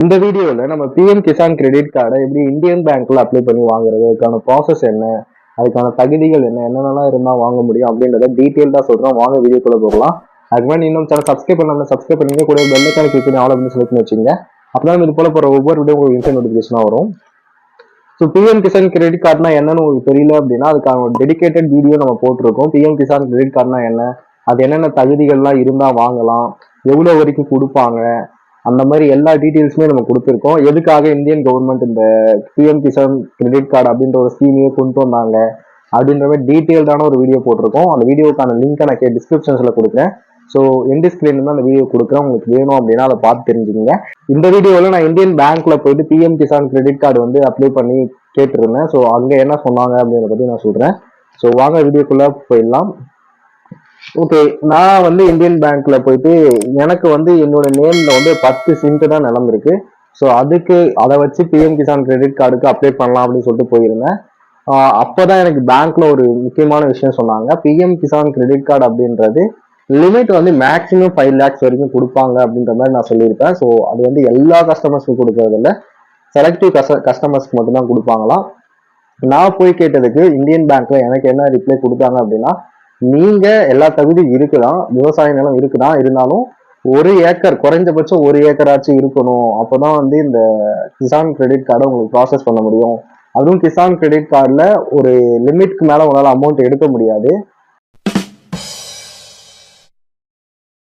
இந்த வீடியோல நம்ம பிஎம் கிசான் கிரெடிட் கார்டை எப்படி இந்தியன் பேங்க்ல அப்ளை பண்ணி வாங்குறது அதுக்கான ப்ராசஸ் என்ன அதுக்கான தகுதிகள் என்ன என்னென்னலாம் இருந்தால் வாங்க முடியும் அப்படின்றத டீட்டெயில்டா சொல்றோம். வாங்க வீடியோக்குள்ள போகலாம். அதுக்கு முன்னாடி இன்னும் சேனல் சப்ஸ்கிரைப் பண்ணலாம் சப்ஸ்கிரைப் பண்ணீங்க கூட பெல்லைக்கான கிளிக் பண்ணி ஆல் அப்படின்னு சொல்லி வச்சுங்க அப்பதான் இது போல போற ஒவ்வொரு வீடியோ உங்களுக்கு இன்ஸ்டன்ட் நோட்டிஃபிகேஷனா வரும். ஸோ பிஎம் கிசான் கிரெடிட் கார்டுனா என்னன்னு உங்களுக்கு தெரியல அப்படின்னா அதுக்கான ஒரு டெடிகேட்டட் வீடியோ நம்ம போட்டிருக்கோம். பிஎம் கிசான் கிரெடிட் கார்டுனா என்ன அது என்னென்ன தகுதிகள்லாம் இருந்தால் வாங்கலாம் எவ்வளோ வரைக்கும் கொடுப்பாங்க அந்த மாதிரி எல்லா டீட்டெயில்ஸுமே நம்ம கொடுத்துருக்கோம். எதுக்காக இந்தியன் கவர்மெண்ட் இந்த பிஎம் கிசான் கிரெடிட் கார்டு அப்படின்ற ஒரு ஸ்கீமையே கொண்டு வந்தாங்க அப்படின்ற மாதிரி டீட்டெயில்டான ஒரு வீடியோ போட்டிருக்கோம். அந்த வீடியோக்கான லிங்க்கை நான் கே டிஸ்கிரிப்ஷன்ஸில் கொடுக்குறேன். ஸோ எண்டு ஸ்க்ரீன்ல அந்த வீடியோ கொடுக்குறேன். உங்களுக்கு வேணும் அப்படின்னா அதை பார்த்து தெரிஞ்சுக்கங்க. இந்த வீடியோவில் நான் இந்தியன் பேங்க்ல போயிட்டு பிஎம் கிசான் கிரெடிட் கார்டு வந்து அப்ளை பண்ணி கேட்டிருந்தேன். ஸோ அங்கே என்ன சொன்னாங்க அப்படின்றத பற்றி நான் சொல்கிறேன் ஸோ வாங்க வீடியோக்குள்ளே போயிடலாம். ஓகே நான் வந்து இந்தியன் பேங்க்ல போயிட்டு எனக்கு வந்து என்னோட நேம்ல வந்து பத்து சிம்ட்டு தான் நிலம் இருக்கு ஸோ அதுக்கு அதை வச்சு பிஎம் கிசான் கிரெடிட் கார்டுக்கு அப்ளை பண்ணலாம் அப்படின்னு சொல்லிட்டு போயிருந்தேன். அப்போதான் எனக்கு பேங்க்ல ஒரு முக்கியமான விஷயம் சொன்னாங்க. பிஎம் கிசான் கிரெடிட் கார்டு அப்படின்றது லிமிட் வந்து மேக்ஸிமம் ஃபைவ் லேக்ஸ் வரைக்கும் கொடுப்பாங்க அப்படின்ற மாதிரி நான் சொல்லியிருப்பேன். ஸோ அது வந்து எல்லா கஸ்டமர்ஸ்க்கும் கொடுக்கறது இல்லை. செலக்டிவ் கஸ்ட கஸ்டமர்ஸ்க்கு மட்டும்தான் கொடுப்பாங்களாம். நான் போய் கேட்டதுக்கு இந்தியன் பேங்க்ல எனக்கு என்ன ரிப்ளை கொடுத்தாங்க அப்படின்னா நீங்க எல்லா தகுதியும் இருக்குதான் விவசாய நிலம் இருக்குதான் இருந்தாலும் ஒரு ஏக்கர் குறைஞ்சபட்சம் ஒரு ஏக்கராச்சும் இருக்கணும். அப்பதான் வந்து இந்த கிசான் கிரெடிட் கார்டை உங்களுக்கு ப்ராசஸ் பண்ண முடியும். அதுவும் கிசான் கிரெடிட் கார்டில் ஒரு லிமிட்க்கு மேலே உங்களால் அமௌண்ட் எடுக்க முடியாது.